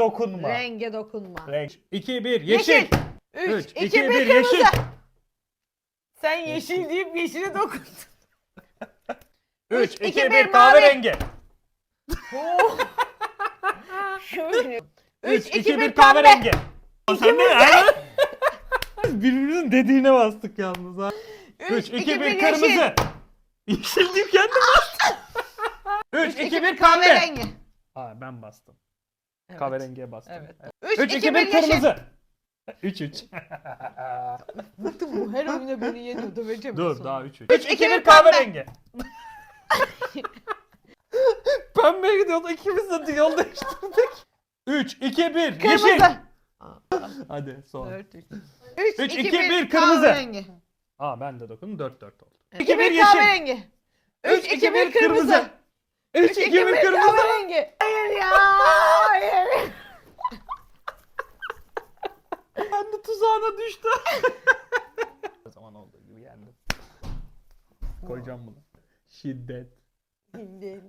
Dokunma. Renge dokunma. Renk. 2 1 yeşil. Yeşil. 3 3, 2 2, 1 1 yeşil. kırmızı. Sen yeşil deyip yeşile dokundun. 3 Üç, 2 iki, 1 bir, kahverengi. Şöyle. 3 Üç, 2 1 pembe. kahverengi. Sen de ha? Birbirimizin dediğine bastık yalnız ha. 3 2 1 yeşil. kırmızı. Yeşil deyip kendim bastım. 3 2 1 kahve. kahverengi. Aa ben bastım. Evet. Kahverengiye bastım. Evet. 3 3, 2 1 yeşil. kırmızı. 3 3. Bıktım bu her oyunda beni yeniyor döveceğim. Dur daha 3 3. Üç, 3 iki, 2 bir, 1 kahverengi. Pembeye gidiyordu. İkimiz de yol değiştirdik. 3 2 1 yeşil. Kırmızı. Hadi son. 4 3 Üç, iki, bir, kırmızı. Kahverengi. Aa ben de dokundum 4 4 oldu. 2 İki, bir, 1 yeşil. kahverengi. 3 2 1 kırmızı. 3 2 1 kırmızı. kahverengi. Hayır ya. Hayır. Tuzağına düştüm. o zaman olduğu gibi yendim. Koyacağım bunu. Şiddet. Şimdi